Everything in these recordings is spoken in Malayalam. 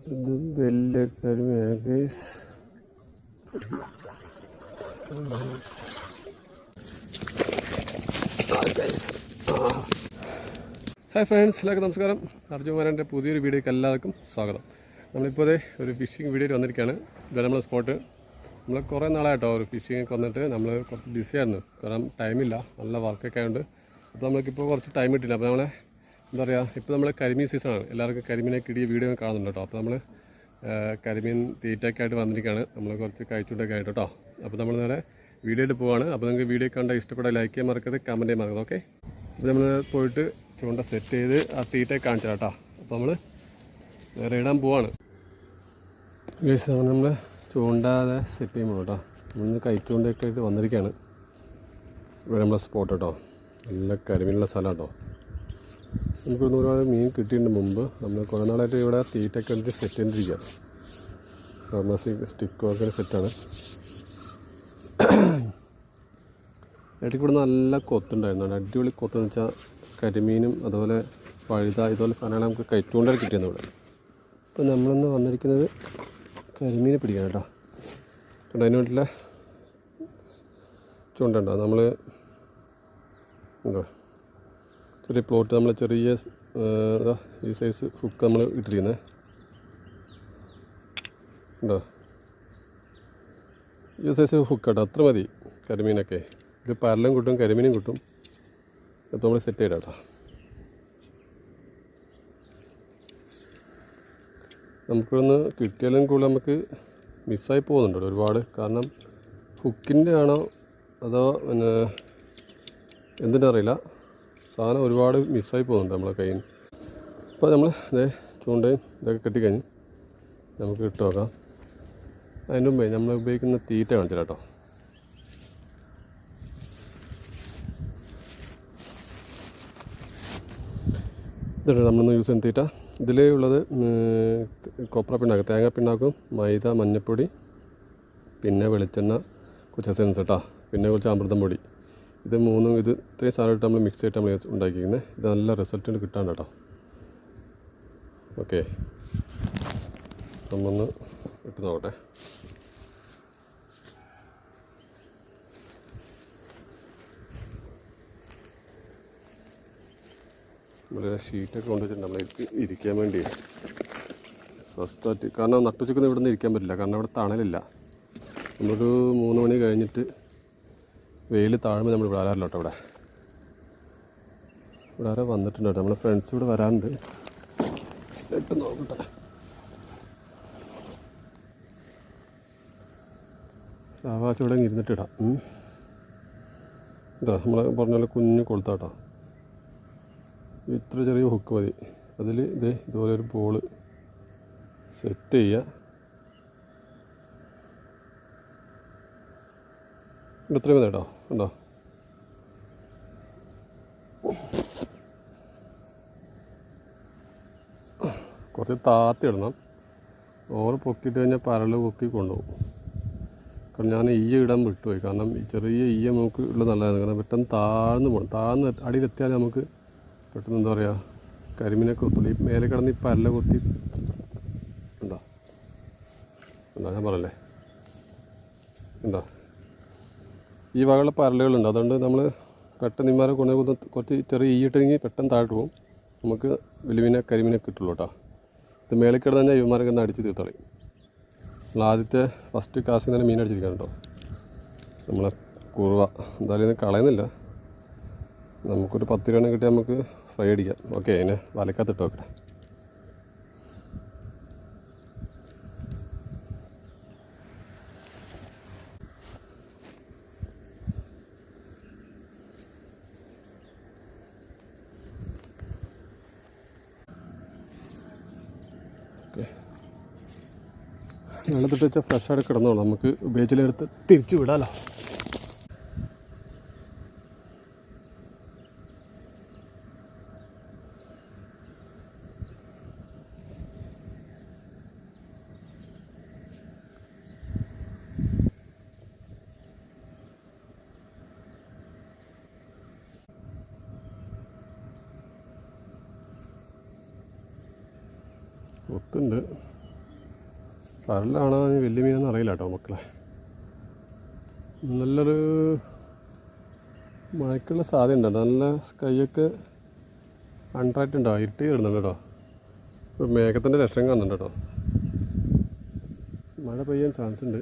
ഇത് വലിയ കരിമീനാണ് ഗൈസ് ഹായ് ഫ്രണ്ട്സ് എല്ലാവർക്കും നമസ്കാരം. അർജുമാരന്റെ പുതിയൊരു വീഡിയോക്ക് എല്ലാവർക്കും സ്വാഗതം. നമ്മളിപ്പോൾ ദേ ഒരു ഫിഷിംഗ് വീഡിയോയിൽ വന്നിരിക്കുകയാണ് ഇവിടെ നമ്മളെ സ്പോട്ട് നമ്മൾ കുറേ നാളായിട്ടോ ഒരു ഫിഷിംഗ് ഒക്കെ വന്നിട്ട് നമ്മൾ കുറച്ച് ബിസിയായിരുന്നു കാരണം ടൈമില്ല നല്ല വർക്കൊക്കെ ആയതുകൊണ്ട് അപ്പോൾ നമ്മൾക്കിപ്പോൾ കുറച്ച് ടൈം കിട്ടില്ല അപ്പോൾ നമ്മളെ എന്താ പറയുക ഇപ്പോൾ നമ്മൾ കരിമീൻ സീസണാണ് എല്ലാവർക്കും കരിമീനെ കിടിയ വീഡിയോ കാണുന്നുണ്ട് കേട്ടോ. അപ്പോൾ നമ്മൾ കരിമീൻ തീറ്റയൊക്കെ ആയിട്ട് വന്നിരിക്കുകയാണ് നമ്മൾ കുറച്ച് കഴിച്ചുകൊണ്ടൊക്കെ ആയിട്ട് കേട്ടോ. അപ്പോൾ നമ്മൾ നേരെ വീഡിയോയിൽ പോവാണ്. അപ്പോൾ നിങ്ങൾക്ക് വീഡിയോ കണ്ട ഇഷ്ടപ്പെട്ട ലൈക്ക് ചെയ്യാൻ മറക്കരുത് കമന്റ് ചെയ്യാൻ മറക്കരുത് ഓക്കെ അപ്പോൾ നമ്മൾ പോയിട്ട് ചൂണ്ട സെറ്റ് ചെയ്ത് ആ തീറ്റ കാണിച്ചു കേട്ടോ. അപ്പോൾ നമ്മൾ നേരെ ഇടാൻ പോവാണ്. നമ്മൾ ചൂണ്ടാതെ സെറ്റ് ചെയ്യുമ്പോൾ കേട്ടോ. നമ്മൾ കൈച്ചൂണ്ടൊക്കെ ആയിട്ട് വന്നിരിക്കുകയാണ് ഇവിടെ നമ്മളെ സ്പോട്ട് കേട്ടോ. നല്ല കരിമീനുള്ള സ്ഥലം കേട്ടോ. നമുക്ക് ഒരുപാട് മീൻ കിട്ടിയതിന് മുമ്പ് നമ്മൾ കുറേ നാളായിട്ട് ഇവിടെ തീറ്റൊക്കെ എടുത്ത് സെറ്റ് ചെയ്തിരിക്കുകയാണ് ഫാർമസി സ്റ്റിക്ക് ഒക്കെ സെറ്റാണ് ഇടയ്ക്ക് കൂടെ നല്ല കൊത്തുണ്ടായിരുന്നു. അടിപൊളി കൊത്തെന്ന് വെച്ചാൽ കരിമീനും അതുപോലെ പഴുത ഇതുപോലെ സാധനങ്ങൾ നമുക്ക് കയറ്റുകൊണ്ടേ കിട്ടിയത് ഇവിടെ. അപ്പോൾ നമ്മളിന്ന് വന്നിരിക്കുന്നത് കരിമീനെ പിടിക്കാൻ കേട്ടോ. അതിന് വേണ്ടിയിട്ടുള്ള ചൂണ്ടുണ്ടോ? നമ്മൾ എന്തോ ചെറിയ പ്ലോട്ട് നമ്മൾ ചെറിയ ഈ സൈസ് ഹുക്ക് നമ്മൾ ഇട്ടിരിക്കുന്നത് ഉണ്ടോ ഈ സൈസ് ഹുക്ക് കേട്ടോ അത്ര മതി കരിമീനൊക്കെ. ഇത് പരലും കിട്ടും കരിമീനും കിട്ടും. അപ്പോൾ നമ്മൾ സെറ്റ് ചെയ്താ കേട്ടോ നമുക്കിവിടുന്ന് കിട്ടിയാലും കൂടുതൽ നമുക്ക് മിസ്സായി പോകുന്നുണ്ട് ഒരുപാട്. കാരണം ഹുക്കിന്റെ ആണോ അതോ പിന്നെ എന്തിന്റെ അറിയില്ല. സാധനം ഒരുപാട് മിസ്സായി പോകുന്നുണ്ട് നമ്മളെ കയ്യിൽ നിന്ന്. അപ്പോൾ നമ്മൾ ഇതേ ചൂണ്ടയും ഇതൊക്കെ കെട്ടിക്കഴിഞ്ഞ് നമുക്ക് ഇട്ട് നോക്കാം. അതിന് മുമ്പേ നമ്മൾ ഉപയോഗിക്കുന്ന തീറ്റ കാണിച്ചു കേട്ടോ. ഇതാണ് നമ്മളിന്ന് യൂസ് ചെയ്യുന്ന തീറ്റ. ഇതിലേ ഉള്ളത് കൊപ്ര പിണ്ണാക്ക് തേങ്ങ പിണ്ണാക്കും മൈദ മഞ്ഞൾപ്പൊടി പിന്നെ വെളിച്ചെണ്ണ കുറച്ച് എസൻസ് കേട്ടോ. പിന്നെ കുറച്ച് അമൃതം പൊടി. ഇത് മൂന്നും ഇത് ഇത്രയും സാധനം ഇട്ട് നമ്മൾ മിക്സ് ആയിട്ട് നമ്മൾ ഉണ്ടാക്കിയിരിക്കുന്നത് ഇത് നല്ല റിസൾട്ടിന് കിട്ടാൻ കേട്ടോ. ഓക്കെ നമ്മൊന്ന് ഇട്ട് നോക്കട്ടെ. നമ്മൾ ഷീറ്റൊക്കെ കൊണ്ടുവച്ചിട്ടുണ്ട് നമ്മൾ ഇരി- ഇരിക്കാൻ വേണ്ടി. സ്വസ്ഥമായിട്ട് കാരണം നട്ടുച്ചക്കൊന്നും ഇവിടെ നിന്ന് ഇരിക്കാൻ പറ്റില്ല. കാരണം ഇവിടെ തണലില്ല. നമ്മളൊരു മൂന്ന് മണി കഴിഞ്ഞിട്ട് വെയിൽ താഴുമ്പോൾ നമ്മൾ വരാറില്ല കേട്ടോ ഇവിടെ. ഇവിടെ ആരോ വന്നിട്ടുണ്ട് നമ്മളെ ഫ്രണ്ട്സ് ഇവിടെ വരാറുണ്ട്. എട്ട് നോക്കട്ടെ. സാവാശം ഇവിടെ ഇരുന്നിട്ട് ഇടാം. ഉം. ഇതാ നമ്മൾ പറഞ്ഞ പോലെ കുഞ്ഞു കൊളുത്താട്ടോ ഇത്ര ചെറിയ ഹുക്ക് മതി. അതിൽ ഇത് ഇതുപോലെ ഒരു ബോൾ സെറ്റ് ചെയ്യുക. ഇത്രയും മതി കേട്ടോ. ഉണ്ടോ? കുറച്ച് താത്തി ഇടണം. ഓറ് പൊക്കിയിട്ട് കഴിഞ്ഞാൽ പരൽ പൊക്കി കൊണ്ടുപോകും. കാരണം ഞാൻ ഈയ ഇടാൻ വിട്ടുപോയി. കാരണം ഈ ചെറിയ ഈയ നമുക്ക് ഉള്ള നല്ലതാണ് കാരണം പെട്ടെന്ന് താഴ്ന്നു പോകണം താഴ്ന്ന് അടിയിലെത്തിയാൽ നമുക്ക് പെട്ടെന്ന് എന്താ പറയുക കരിമീനെ കൊത്തുള്ളൂ. ഈ മേലെ കിടന്ന് ഈ പരൽ കൊത്തി ഉണ്ടോ? ഉണ്ടോ? ഞാൻ പറയല്ലേ ഉണ്ടോ ഈ വകയുള്ള പരലുകളുണ്ട്. അതുകൊണ്ട് നമ്മൾ പെട്ടെന്ന് ഇമാരെ കൊണ്ടു കുറച്ച് ചെറിയ ഈയിട്ടെങ്കിൽ പെട്ടെന്ന് താഴോട്ട് പോകും. നമുക്ക് വലിമീനെ കരിമീനെ കിട്ടുള്ളൂ കേട്ടോ ഇത് മേളിൽ കിടന്ന് കഴിഞ്ഞാൽ ഇവന്മാരെ കിടന്ന് അടിച്ച് തീർത്തോളി. നമ്മൾ ആദ്യത്തെ ഫസ്റ്റ് കാശ് തന്നെ മീൻ അടിച്ചിരിക്കണം കേട്ടോ നമ്മളെ കുറുവ എന്തായാലും ഇത് കളയുന്നില്ല. നമുക്കൊരു പത്ത് രൂപ കിട്ടിയാൽ നമുക്ക് ഫ്രൈ അടിക്കാം. ഓക്കെ അതിനെ വലക്കാത്തിട്ട് വെക്കട്ടെ. വെള്ളത്തിട്ട് വെച്ചാൽ ഫ്രഷ് ആയിട്ട് കിടന്നോളാം. നമുക്ക് ഉപയോഗിച്ചിലെടുത്ത് തിരിച്ചു വിടാമല്ലോ ഒത്തുണ്ട്. ഇനി വലിയ മീനൊന്നും അറിയില്ല കേട്ടോ മക്കളെ. നല്ലൊരു മഴയ്ക്കുള്ള സാധ്യത നല്ല സ്കൈയൊക്കെ അണ്ടറായിട്ട് ഉണ്ടാവും ഇരുട്ടി വരുന്നുണ്ട് കേട്ടോ. മേഘത്തിന്റെ ലക്ഷണം കാണുന്നുണ്ട് കേട്ടോ. മഴ പെയ്യാൻ ചാൻസ് ഉണ്ട്.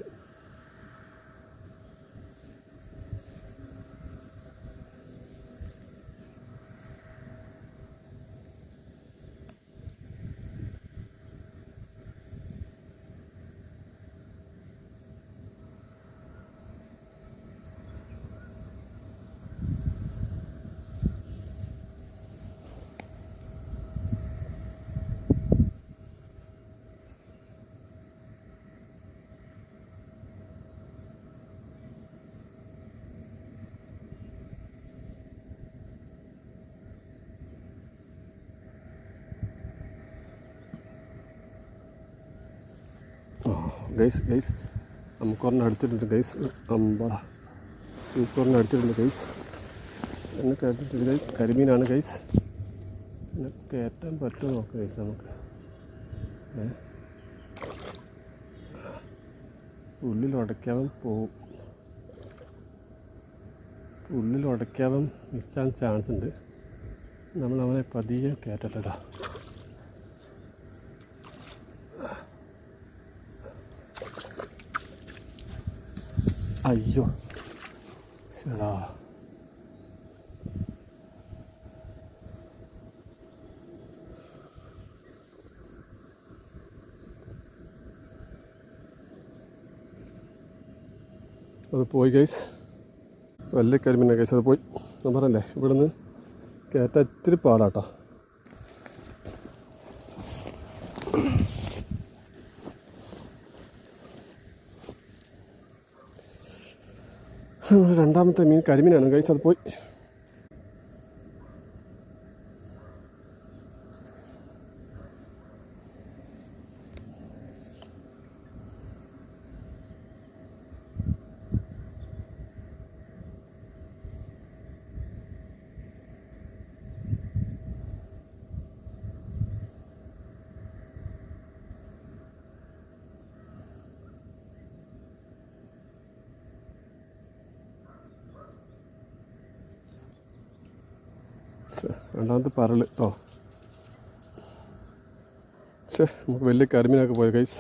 ഗൈസ് ഗൈസ് നമുക്കൊരെണ്ണം അടിച്ചിട്ടുണ്ട് ഗൈസ് അമ്പടാ നമുക്കൊരെണ്ണം അടിച്ചിട്ടുണ്ട് ഗൈസ് എന്നെ കയറ്റിട്ടുണ്ട് ഗൈസ് കരിമീനാണ് ഗൈസ് എന്നെ കയറ്റാൻ പറ്റുമോ നോക്ക് ഗൈസ് നമുക്ക്. ഉള്ളിൽ ഉടയ്ക്കാവൻ പോവും. ഉള്ളിൽ ഉടയ്ക്കാവൻ മിസ്സാൻ ചാൻസ് ഉണ്ട്. നമ്മൾ അവനെ പതിയെ കയറ്റട്ടടാ അയ്യോ. ശരാ അത് പോയി ഗൈസ് വലിയ കരിമിനെ ഗൈസ് അത് പോയി. ഞാൻ പറഞ്ഞല്ലേ ഇവിടുന്ന് കയറ്റ ഇത്തിരി പാടാട്ടോ. രണ്ടാമത്തെ മീൻ കരിമീനാണ്. ഗൈസ് അത് പോയി. രണ്ടാമത്തെ പരൽ ഓ. പക്ഷേ നമുക്ക് വലിയ കരിമീനൊക്കെ പോയ ഗൈസ്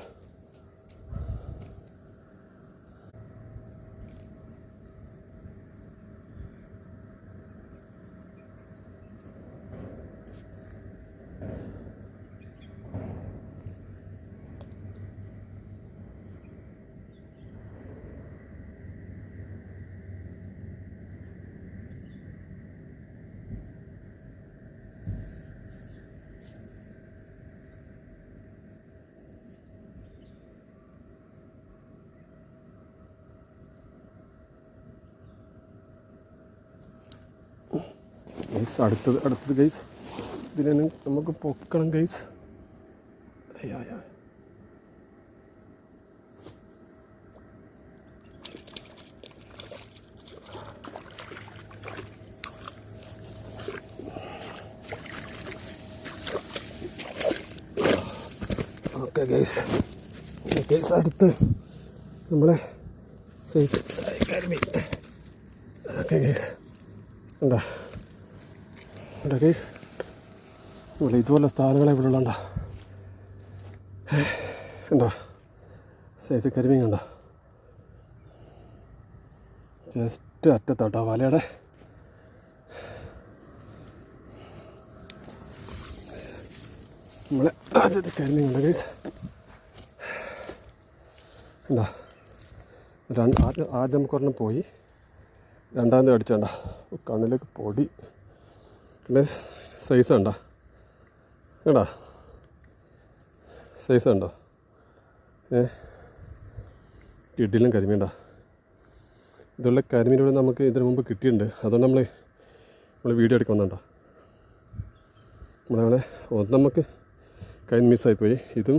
അടുത്തത് അടുത്തത് ഗൈസ് ഇതിനെ നമുക്ക് പൊക്കണം ഗൈസ് അയ്യോ അയ്യോ. ഓക്കെ ഗൈസ് ഗൈസ് അടുത്ത് നമ്മളെ സേഫ് അക്കാഡമി ഓക്കെ ഗൈസ് ഉണ്ടോ ഗൈസ് ഇവിടെ ഇതുപോലെ സാധനങ്ങളെ ഇവിടെ ഉള്ളണ്ട ഉണ്ടോ? സൈസ് കരിമീൻ കണ്ട ജസ്റ്റ് അറ്റത്തോട്ടോ വലയുടെ. നമ്മളെ ആദ്യത്തെ കരിമീൻ കണ്ടോ ഗൈസ് ഉണ്ടോ? രണ്ട് ആദ്യം ആദ്യം നമുക്കൊരെണ്ണം പോയി. രണ്ടാമത് അടിച്ചണ്ട. കണ്ണിലേക്ക് പൊടി. പിന്നെ സൈസ് ഉണ്ടോ? കേട്ടാ സൈസ് ഉണ്ടോ? ഏ? ഇഡിലും കരിമീണ്ട ഇതുള്ള കരിമീനോട് നമുക്ക് ഇതിനു മുമ്പ് കിട്ടിയിട്ടുണ്ട്. അതുകൊണ്ട് നമ്മൾ നമ്മൾ വീഡിയോ എടുക്കുന്നുണ്ടോ നമ്മളെ ഒന്ന് നമുക്ക് കൈ മിസ്സായിപ്പോയി ഇതും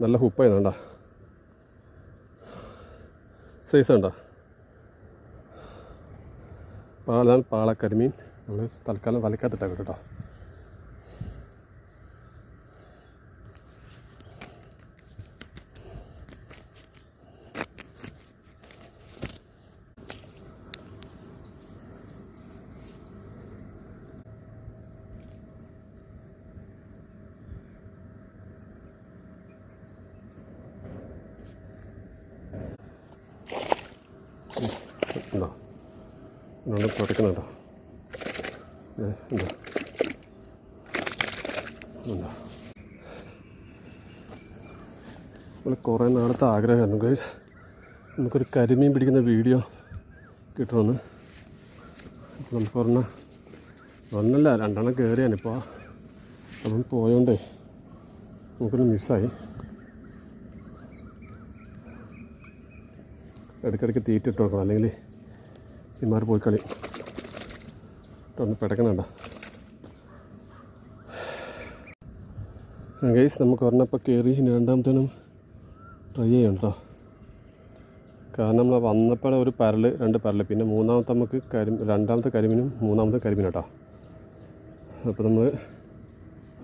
നല്ല ഹുപ്പായിരുന്നുണ്ട സൈസ് ഉണ്ടോ? പാളാണ് പാളക്കരിമീൻ നമ്മൾ തൽക്കാലം വലക്കാത്തിട്ടാ കേട്ടോ ഉണ്ടോ ഇതുകൊണ്ട് തുടയ്ക്കുന്നുണ്ടോ എന്താ എന്താ നമ്മൾ കുറേ നാളത്തെ ആഗ്രഹമായിരുന്നു ഗൈസ് നമുക്കൊരു കരിമീൻ പിടിക്കുന്ന വീഡിയോ കിട്ടുമെന്ന്. നമുക്ക് പറഞ്ഞാൽ ഒന്നല്ല രണ്ടെണ്ണം കയറിയാണിപ്പോൾ അപ്പം പോയോണ്ടേ നമുക്കൊന്ന് മിസ്സായി. ഇടയ്ക്കിടയ്ക്ക് തീറ്റ ഇട്ട് വെക്കണം അല്ലെങ്കിൽ ഇമാർ പോയി കളി. ഒന്ന് പിടക്കണണ്ട? ഗൈസ് നമുക്ക് ഒരെണ്ണപ്പോൾ കയറി രണ്ടാമത്തേനും ട്രൈ ചെയ്യണം കേട്ടോ. കാരണം നമ്മൾ വന്നപ്പോഴേ ഒരു പരൽ രണ്ട് പരൽ പിന്നെ മൂന്നാമത്തെ നമുക്ക് കരി രണ്ടാമത്തെ കരിമീനും മൂന്നാമത്തെ കരിമീനും കേട്ടോ. അപ്പോൾ നമ്മൾ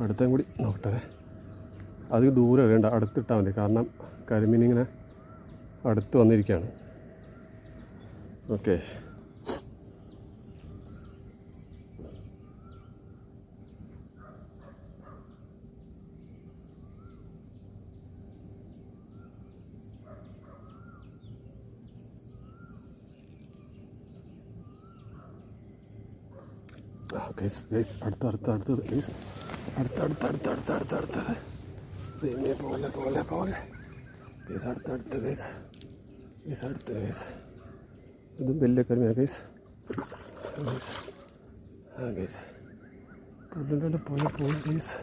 അടുത്തേം കൂടി നോക്കട്ടെ. അത് ദൂരെ അറിയണ്ട അടുത്തിട്ടാൽ മതി. കാരണം കരിമീൻ ഇങ്ങനെ അടുത്ത് വന്നിരിക്കുകയാണ്. ഓക്കെ ഗൈസ് ഗൈസ് അടുത്ത അടുത്ത അടുത്തത് ഗൈസ് അടുത്ത അടുത്ത അടുത്ത അടുത്ത അടുത്ത അടുത്തത് ദൈവമേ പോലെ പോലെ പോലെ ഗൈസ് അടുത്ത അടുത്ത ഗൈസ് ഗൈസ് അടുത്ത ഗൈസ് ഇതും വലിയ കരിമയാണ് ഗൈസ് ഗൈസ് ആ ഗൈസ് പുള്ളിന്റെ പോലെ പോയി ഗൈസ്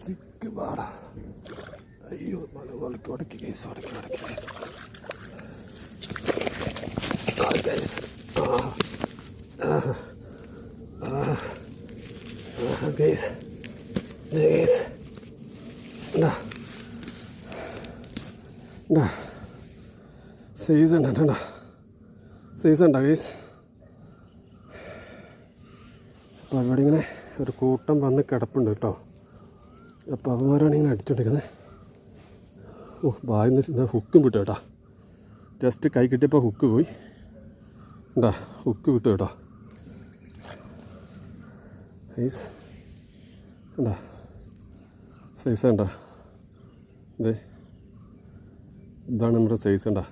സിക്ക് പാടാ അയ്യോ മല ഉടക്കി ഉടക്കി ഗൈസ് ഉടക്കി ഉടക്കി ഗൈസ് ആ ഗൈസ് ആ ആ ഗൈസ് ഗൈസ് എന്താ എന്താ സൈസ് ഉണ്ട് കേട്ടോ സൈസ് ഉണ്ടോ ഗൈസ് അപ്പോൾ അവിടെ ഇങ്ങനെ ഒരു കൂട്ടം വന്ന് കിടപ്പുണ്ട് കേട്ടോ. അപ്പോൾ അവന്മാരാണ് ഇങ്ങനെ അടിച്ചുകൊണ്ടിരിക്കുന്നത് ഓ ബായിന്ന് വെച്ചാൽ ഹുക്കും വിട്ടു കേട്ടോ. ജസ്റ്റ് കൈ കിട്ടിയപ്പോൾ ഹുക്ക് പോയി. എന്താ ഹുക്ക് വിട്ടു കേട്ടോ. സൈസ് ഉണ്ടാ സൈസ് ഉണ്ടോ അതെ ഇതാണ് നമ്മുടെ സൈസ് ഉണ്ടാ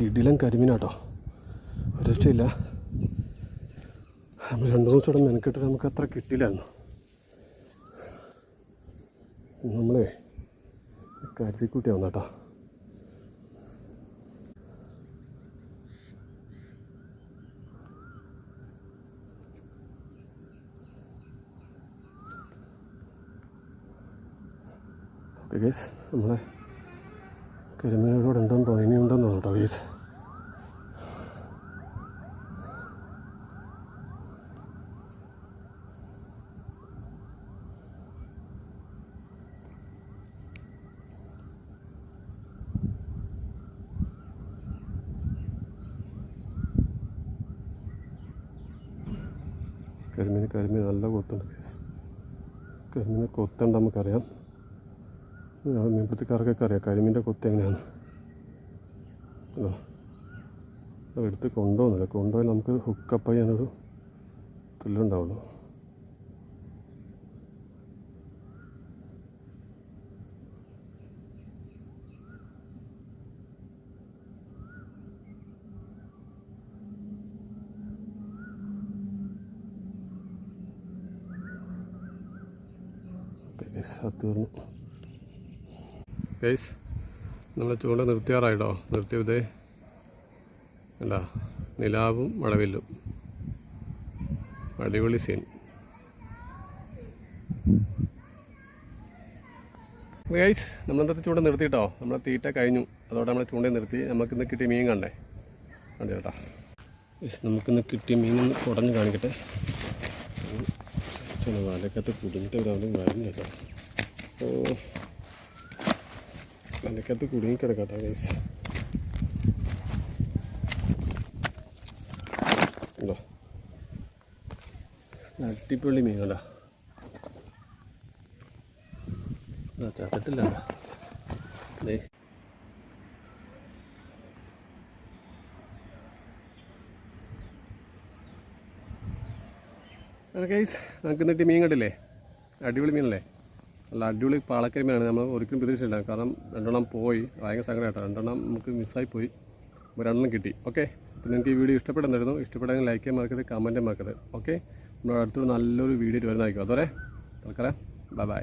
കിടിലം കരിമീനാട്ടോ. രക്ഷയില്ല. നമ്മൾ രണ്ട് മൂന്ന് ദിവസം മെനക്കെട്ട് നമുക്ക് അത്ര കിട്ടിയില്ലായിരുന്നു നമ്മളെ കരുതിക്കൂട്ടി കേട്ടോ ഓക്കെ ഗേസ് നമ്മളെ കരിമീനോട് ഉണ്ടെന്ന് തോന്നിയുണ്ടെന്ന് തോന്നട്ടോ ഗേസ് കരിമീൻ കരിമീൻ നല്ല കൊത്തുണ്ട് കേസ് കരിമീനെ കൊത്തുണ്ട് നമുക്കറിയാം. മീൻപിടുത്തക്കാർക്കൊക്കെ അറിയാം കരിമീന്റെ കൊത്ത് എങ്ങനെയാണ്. എടുത്ത് കൊണ്ടുപോകുന്നില്ല. കൊണ്ടുപോയാൽ നമുക്ക് ഹുക്കപ്പ് ചെയ്യാനൊരു ത്രില്ലുണ്ടാവുള്ളൂ അത് തീർന്നു ഗൈസ് നമ്മൾ ചൂണ്ട നിർത്തിയാറായിട്ടോ? നിർത്തിയതേ അല്ല നിലാവും മഴവില്ലും. അടിപൊളി സീൻ ഗൈസ് നമ്മളെന്താ ചൂണ്ട നിർത്തിയിട്ടോ നമ്മളെ തീറ്റ കഴിഞ്ഞു. അതോടെ നമ്മളെ ചൂണ്ട നിർത്തി. നമുക്ക് ഇന്ന് കിട്ടിയ മീൻ കണ്ടേ? കണ്ടു ഗൈസ് നമുക്കിന്ന് കിട്ടിയ മീൻ ഒന്ന് കുടഞ്ഞ് കാണിക്കട്ടെ. ചില വലക്കകത്ത് കുടുങ്ങിട്ട് ഒരാളും കാര്യം കേട്ടോ. ഓ. അതിനകത്ത് കുടുങ്ങി കിടക്കട്ടെ ഗൈസ് ഉണ്ടോ? അടിപൊളി മീനല്ല ചത്തിട്ടില്ല. ഗൈസ് നമുക്ക് എന്നിട്ട് മീൻ കണ്ടില്ലേ? അടിപൊളി മീനല്ലേ? നല്ല അടിപൊളി പാളക്കരി മീനാണ് നമ്മൾ ഒരിക്കലും പ്രതീക്ഷിച്ചില്ല. കാരണം രണ്ടെണ്ണം പോയി. ഭയങ്കര സങ്കടം കേട്ടോ രണ്ടെണ്ണം നമുക്ക് മിസ്സായി പോയി. ഒരെണ്ണം കിട്ടി. ഓക്കെ അപ്പോൾ നിങ്ങൾക്ക് ഈ വീഡിയോ ഇഷ്ടപ്പെടുന്നായിരുന്നു ഇഷ്ടപ്പെടാൻ ലൈക്ക് ചെയ്യാൻ മറക്കരുത് കമന്റ് മറക്കരുത്. ഓക്കെ നമ്മുടെ അടുത്തൊരു നല്ലൊരു വീഡിയോ വരുന്നതായിരിക്കും. അതുവരെ തൽക്കാലം ബൈ ബൈ